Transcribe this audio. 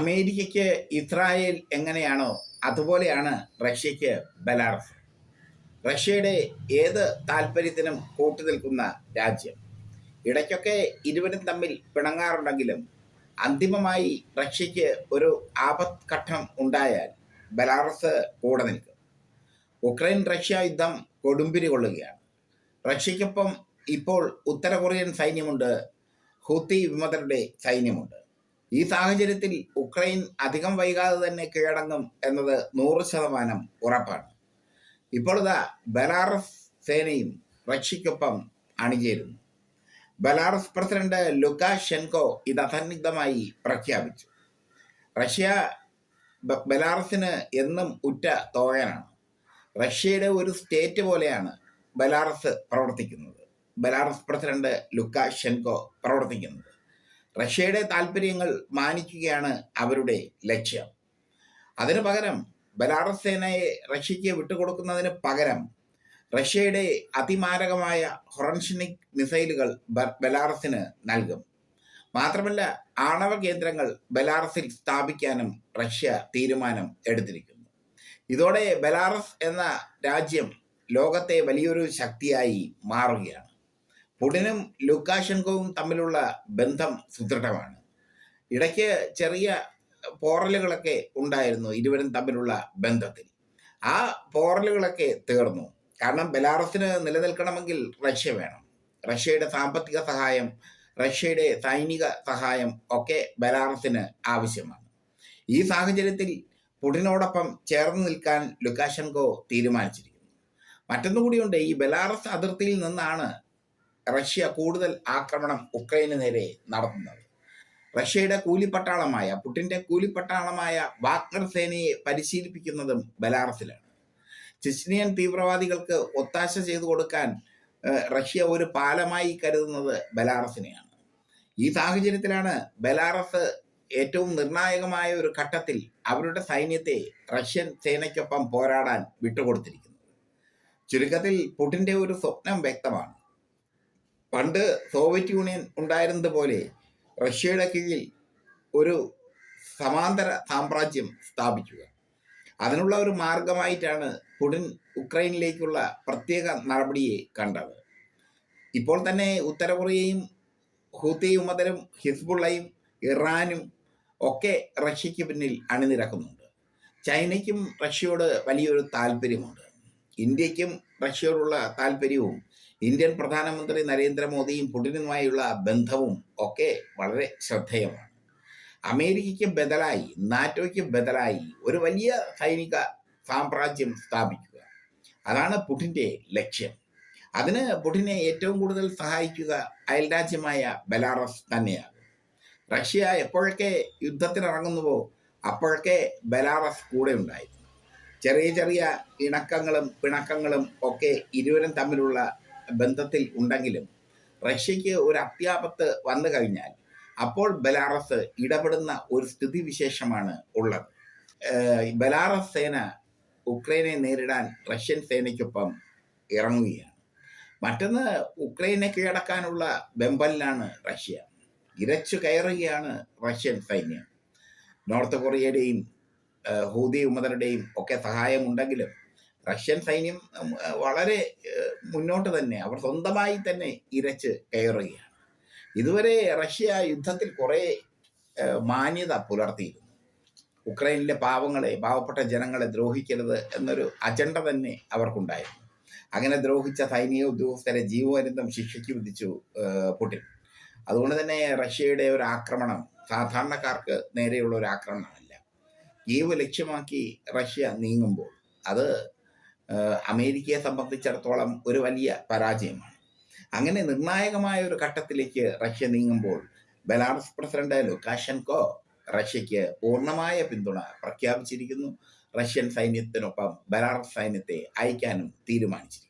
അമേരിക്കയ്ക്ക് ഇസ്രായേൽ എങ്ങനെയാണോ അതുപോലെയാണ് റഷ്യയ്ക്ക് ബലാറസ്. റഷ്യയുടെ ഏത് താല്പര്യത്തിനും കൂട്ടുനിൽക്കുന്ന രാജ്യം. ഇടയ്ക്കൊക്കെ ഇരുവരും തമ്മിൽ പിണങ്ങാറുണ്ടെങ്കിലും അന്തിമമായി റഷ്യയ്ക്ക് ഒരു ആപത്ഘട്ടം ഉണ്ടായാൽ ബലാറസ് കൂടെ നിൽക്കും. ഉക്രൈൻ റഷ്യ യുദ്ധം കൊടുമ്പിരി കൊള്ളുകയാണ്. റഷ്യയ്ക്കൊപ്പം ഇപ്പോൾ ഉത്തര കൊറിയൻ സൈന്യമുണ്ട് ഹൂത്തി വിമതരുടെ സൈന്യമുണ്ട്. ഈ സാഹചര്യത്തിൽ ഉക്രൈൻ അധികം വൈകാതെ തന്നെ കീഴടങ്ങും എന്നത് നൂറ് ശതമാനം ഉറപ്പാണ്. ഇപ്പോഴത്തെ ബലാറസ് സേനയും റഷ്യയ്ക്കൊപ്പം അണിചേരുന്നു. ബലാറസ് പ്രസിഡന്റ് ലുക്കാഷെൻകോ ഇത് അസന്നിഗ്ധമായി പ്രഖ്യാപിച്ചു. റഷ്യ ബലാറസിന് എന്നും ഉറ്റ തോഴനാണ്. റഷ്യയുടെ ഒരു സ്റ്റേറ്റ് പോലെയാണ് ബലാറസ് പ്രവർത്തിക്കുന്നത്. ബലാറസ് പ്രസിഡന്റ് ലുക്കാഷെൻകോ പ്രവർത്തിക്കുന്നത്. റഷ്യയുടെ താല്പര്യങ്ങൾ മാനിക്കുകയാണ് അവരുടെ ലക്ഷ്യം. അതിനു പകരം ബലാറസ് സേനയെ റഷ്യയ്ക്ക് വിട്ടുകൊടുക്കുന്നതിന് പകരം റഷ്യയുടെ അതിമാരകമായ ഹൊറൻഷനിക് മിസൈലുകൾ ബലാറസിന് നൽകും. മാത്രമല്ല ആണവ കേന്ദ്രങ്ങൾ ബലാറസിൽ സ്ഥാപിക്കാനും റഷ്യ തീരുമാനം എടുത്തിരിക്കുന്നു. ഇതോടെ ബലാറസ് എന്ന രാജ്യം ലോകത്തെ വലിയൊരു ശക്തിയായി മാറുകയാണ്. പുടിനും ലുക്കാഷെൻകോവും തമ്മിലുള്ള ബന്ധം സുദൃഢമാണ്. ഇടയ്ക്ക് ചെറിയ പോറലുകളൊക്കെ ഉണ്ടായിരുന്നു ഇരുവരും തമ്മിലുള്ള ബന്ധത്തിൽ. ആ പോറലുകളൊക്കെ തീർന്നു. കാരണം ബെലാറസിന് നിലനിൽക്കണമെങ്കിൽ റഷ്യ വേണം. റഷ്യയുടെ സാമ്പത്തിക സഹായം റഷ്യയുടെ സൈനിക സഹായം ഒക്കെ ബെലാറസിന് ആവശ്യമാണ്. ഈ സാഹചര്യത്തിൽ പുടിനോടൊപ്പം ചേർന്ന് നിൽക്കാൻ ലുക്കാഷെൻകോ തീരുമാനിച്ചിരിക്കുന്നു. മറ്റൊന്നുകൂടിയുണ്ട് ഈ ബെലാറസ് അതിർത്തിയിൽ നിന്നാണ് റഷ്യ കൂടുതൽ ആക്രമണം ഉക്രൈന് നേരെ നടത്തുന്നത്. റഷ്യയുടെ കൂലിപ്പട്ടാളമായ പുടിന്റെ കൂലിപ്പട്ടാളമായ വാഗ്നർ സേനയെ പരിശീലിപ്പിക്കുന്നതും ബലാറസിലാണ്. ചിസ്നിയൻ തീവ്രവാദികൾക്ക് ഒത്താശ ചെയ്തു കൊടുക്കാൻ റഷ്യ ഒരു പാലമായി കരുതുന്നത് ബലാറസിനെയാണ്. ഈ സാഹചര്യത്തിലാണ് ബലാറസ് ഏറ്റവും നിർണായകമായ ഒരു ഘട്ടത്തിൽ അവരുടെ സൈന്യത്തെ റഷ്യൻ സേനയ്ക്കൊപ്പം പോരാടാൻ വിട്ടുകൊടുത്തിരിക്കുന്നത്. ചുരുക്കത്തിൽ പുടിന്റെ ഒരു സ്വപ്നം വ്യക്തമാണ്. പണ്ട് സോവിയറ്റ് യൂണിയൻ ഉണ്ടായിരുന്നത് പോലെ റഷ്യയുടെ കീഴിൽ ഒരു സമാന്തര സാമ്രാജ്യം സ്ഥാപിക്കുക. അതിനുള്ള ഒരു മാർഗമായിട്ടാണ് പുടിൻ ഉക്രൈനിലേക്കുള്ള പ്രത്യേക നടപടിയെ കണ്ടത്. ഇപ്പോൾ തന്നെ ഉത്തര കൊറിയയും ഹൂത്തി ഉമ്മതരും ഹിസ്ബുള്ളയും ഇറാനും ഒക്കെ റഷ്യയ്ക്ക് പിന്നിൽ അണിനിരക്കുന്നുണ്ട്. ചൈനയ്ക്കും റഷ്യയോട് വലിയൊരു താല്പര്യമുണ്ട്. ഇന്ത്യക്കും റഷ്യയോടുള്ള താല്പര്യവും ഇന്ത്യൻ പ്രധാനമന്ത്രി നരേന്ദ്രമോദിയും പുടിനുമായുള്ള ബന്ധവും ഒക്കെ വളരെ ശ്രദ്ധേയമാണ്. അമേരിക്കയ്ക്ക് ബദലായി നാറ്റോയ്ക്ക് ബദലായി ഒരു വലിയ സൈനിക സാമ്രാജ്യം സ്ഥാപിക്കുക. അതാണ് പുടിന്റെ ലക്ഷ്യം. അതിന് പുടിനെ ഏറ്റവും കൂടുതൽ സഹായിക്കുക അയൽരാജ്യമായ ബലാറസ് തന്നെയാണ്. റഷ്യ എപ്പോഴൊക്കെ യുദ്ധത്തിനിറങ്ങുന്നുവോ അപ്പോഴൊക്കെ ബലാറസ് കൂടെ ഉണ്ടായിരുന്നു. ചെറിയ ചെറിയ ഇണക്കങ്ങളും പിണക്കങ്ങളും ഒക്കെ ഇരുവരും തമ്മിലുള്ള ബന്ധത്തിൽ ഉണ്ടെങ്കിലും റഷ്യയ്ക്ക് ഒരു അത്യാപത്ത് വന്നു കഴിഞ്ഞാൽ അപ്പോൾ ബലാറസ് ഇടപെടുന്ന ഒരു സ്ഥിതിവിശേഷമാണ് ഉള്ളത്. ബലാറസ് സേന ഉക്രൈനെ നേരിടാൻ റഷ്യൻ സേനയ്ക്കൊപ്പം ഇറങ്ങുകയാണ്. മറ്റൊന്ന് ഉക്രൈനെ കീഴടക്കാനുള്ള വെമ്പലിലാണ് റഷ്യ. ഇരച്ചു കയറുകയാണ് റഷ്യൻ സൈന്യം. നോർത്ത് കൊറിയയുടെയും ഹൂതി ഉമതരുടെയും ഒക്കെ സഹായമുണ്ടെങ്കിലും റഷ്യൻ സൈന്യം വളരെ മുന്നോട്ട് തന്നെ അവർ സ്വന്തമായി തന്നെ ഇരച്ച് കയറുകയാണ്. ഇതുവരെ റഷ്യ യുദ്ധത്തിൽ കുറേ മാന്യത പുലർത്തിയിരുന്നു. ഉക്രൈനിലെ പാവങ്ങളെ പാവപ്പെട്ട ജനങ്ങളെ ദ്രോഹിക്കരുത് എന്നൊരു അജണ്ട തന്നെ അവർക്കുണ്ടായിരുന്നു. അങ്ങനെ ദ്രോഹിച്ച സൈനിക ഉദ്യോഗസ്ഥരെ ജീവപര്യന്തം ശിക്ഷയ്ക്ക് വിധിച്ചു പുട്ടിൻ അതുകൊണ്ട് തന്നെ റഷ്യയുടെ ഒരു ആക്രമണം സാധാരണക്കാർക്ക് നേരെയുള്ള ഒരു ആക്രമണമല്ല. കീവ് ലക്ഷ്യമാക്കി റഷ്യ നീങ്ങുമ്പോൾ അത് അമേരിക്കയെ സംബന്ധിച്ചിടത്തോളം ഒരു വലിയ പരാജയമാണ്. അങ്ങനെ നിർണായകമായ ഒരു ഘട്ടത്തിലേക്ക് റഷ്യ നീങ്ങുമ്പോൾ ബെലാറസ് പ്രസിഡന്റ് ലുക്കാഷൻകോ റഷ്യക്ക് പൂർണമായ പിന്തുണ പ്രഖ്യാപിച്ചിരിക്കുന്നു. റഷ്യൻ സൈന്യത്തിനൊപ്പം ബെലാറസ് സൈന്യത്തെ അയക്കാനും തീരുമാനിച്ചിരിക്കുന്നു.